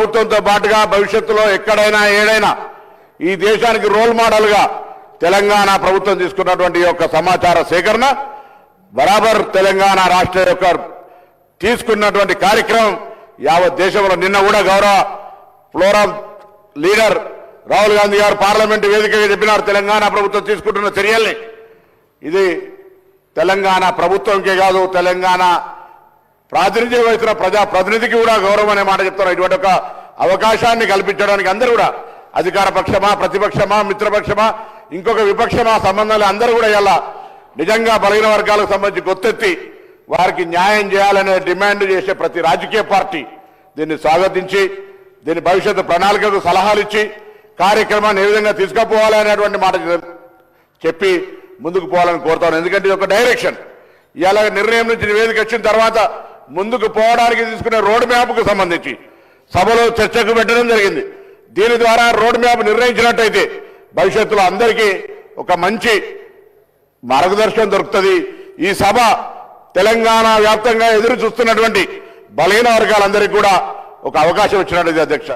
ప్రభుత్వంతో పాటుగా భవిష్యత్తులో ఎక్కడైనా ఏడైనా ఈ దేశానికి రోల్ మోడల్గా తెలంగాణ ప్రభుత్వం తీసుకున్నటువంటి యొక్క సమాచార సేకరణ బరాబర్ తెలంగాణ రాష్ట్ర యొక్క తీసుకున్నటువంటి కార్యక్రమం యావత్ దేశంలో నిన్న కూడా గౌరవ ఫ్లోరం లీడర్ రాహుల్ గాంధీ గారు పార్లమెంట్ వేదికగా చెప్పినారు తెలంగాణ ప్రభుత్వం తీసుకుంటున్న చర్యల్ని. ఇది తెలంగాణ ప్రభుత్వంకే కాదు తెలంగాణ ప్రాతినిధ్యం వహిస్తున్న ప్రజా ప్రతినిధికి కూడా గౌరవం అనే మాట చెప్తారు ఇటువంటి ఒక అవకాశాన్ని కల్పించడానికి అందరూ కూడా అధికార పక్షమా ప్రతిపక్షమా మిత్రపక్షమా ఇంకొక విపక్షమా సంబంధాలు అందరూ కూడా ఇలా నిజంగా బలహీన వర్గాలకు సంబంధించి గొత్తెత్తి వారికి న్యాయం చేయాలనే డిమాండ్ చేసే ప్రతి రాజకీయ పార్టీ దీన్ని స్వాగతించి దీని భవిష్యత్తు ప్రణాళికకు సలహాలు ఇచ్చి కార్యక్రమాన్ని ఏ విధంగా తీసుకుపోవాలి అనేటువంటి మాట చెప్పి ముందుకు పోవాలని కోరుతాను. ఎందుకంటే ఇది ఒక డైరెక్షన్. ఇలాగ నిర్ణయం నుంచి నివేదిక వచ్చిన తర్వాత ముందుకు పోవడానికి తీసుకునే రోడ్ మ్యాప్కు సంబంధించి సభలో చర్చకు పెట్టడం జరిగింది. దీని ద్వారా రోడ్ మ్యాప్ నిర్ణయించినట్టయితే భవిష్యత్తులో అందరికీ ఒక మంచి మార్గదర్శనం దొరుకుతుంది. ఈ సభ తెలంగాణ వ్యాప్తంగా ఎదురు చూస్తున్నటువంటి బలహీన వర్గాలందరికీ కూడా ఒక అవకాశం ఇచ్చినట్టు అధ్యక్ష.